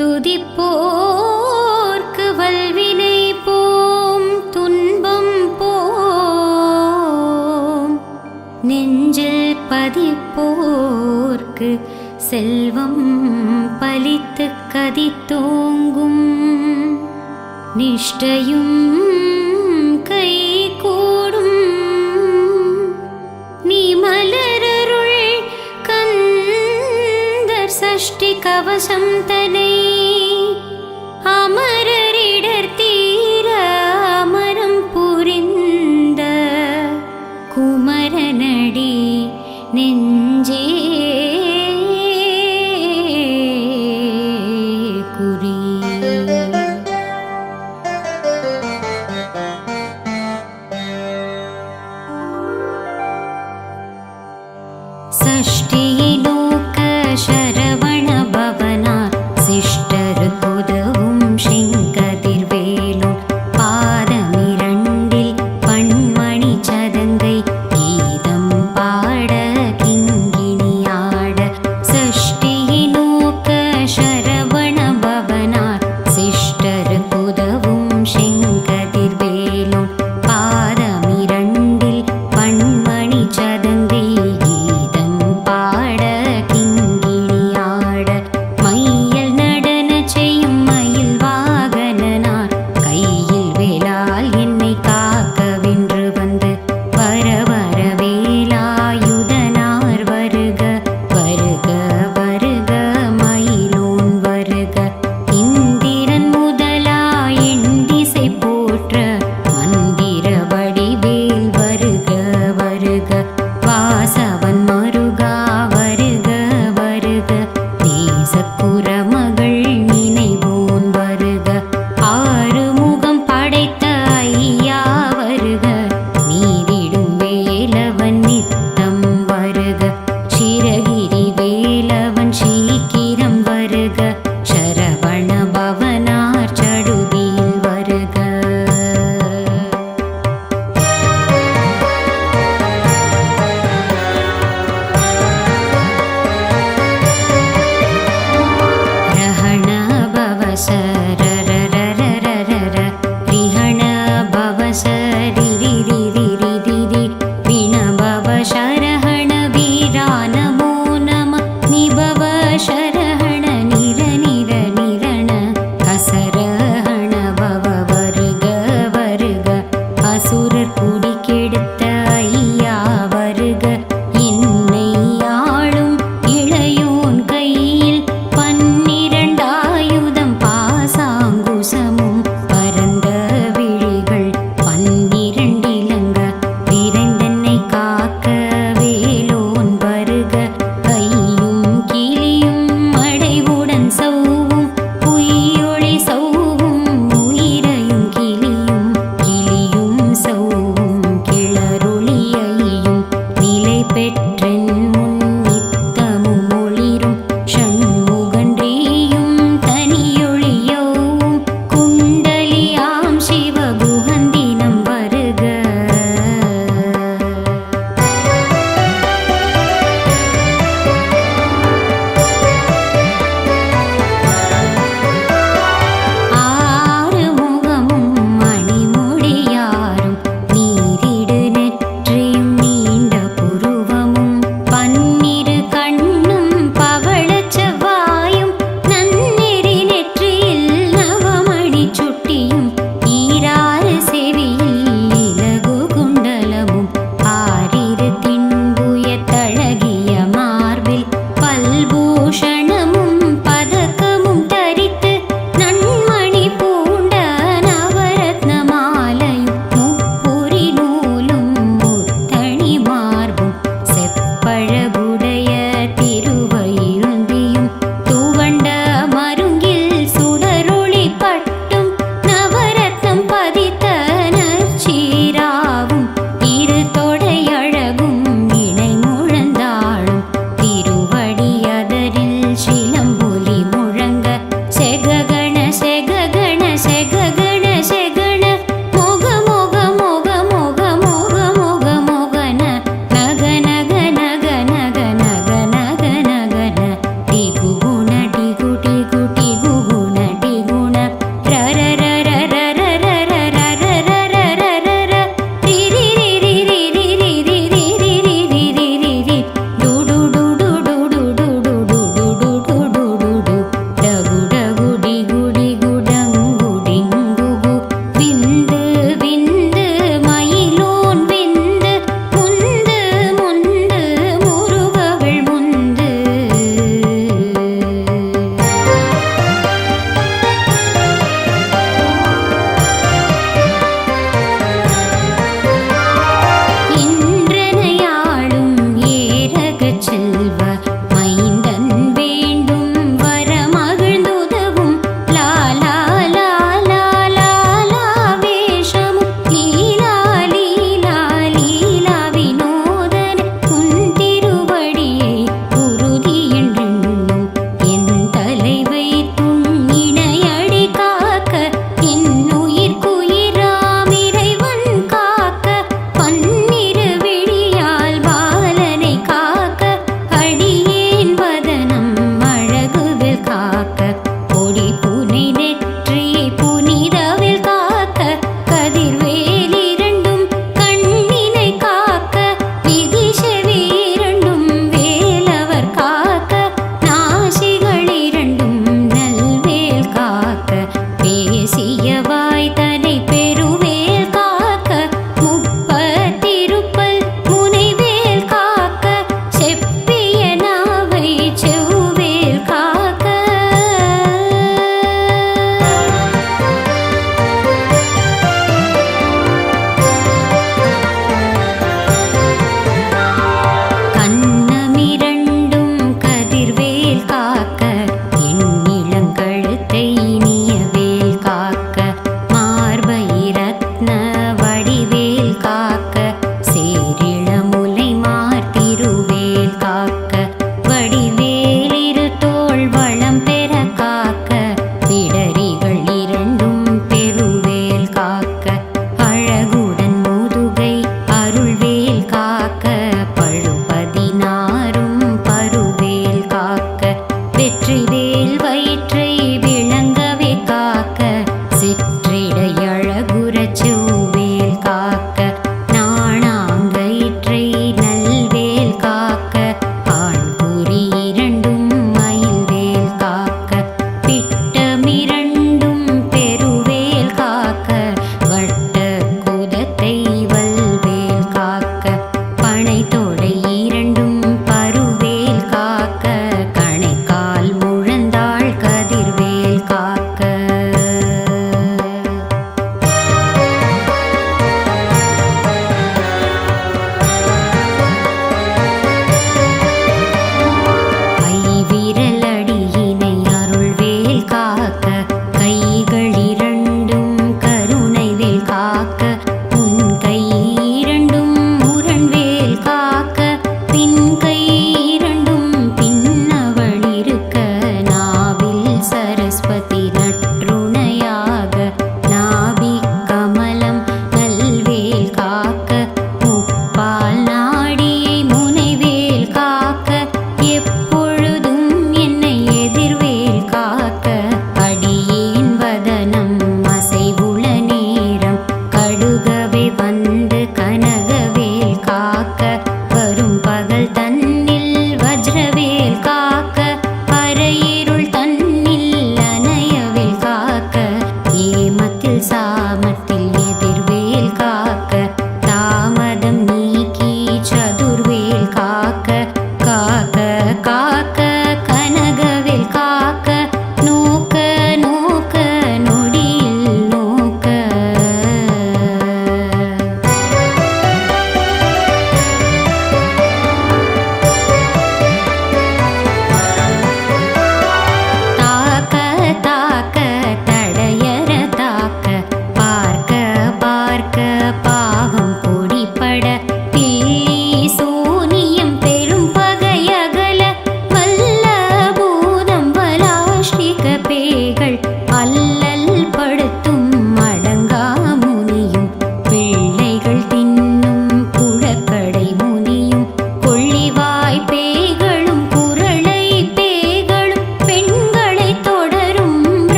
துதிப்போர்க்கு வல்வினை போம் துன்பம் போம். நெஞ்சில் பதிப்போர்க்கு செல்வம் பலித்து கதி தோங்கும் நிஷ்டையும் கை கூடும் நீ மலரருள் கந்தர் சஷ்டி கவசம் தனை சர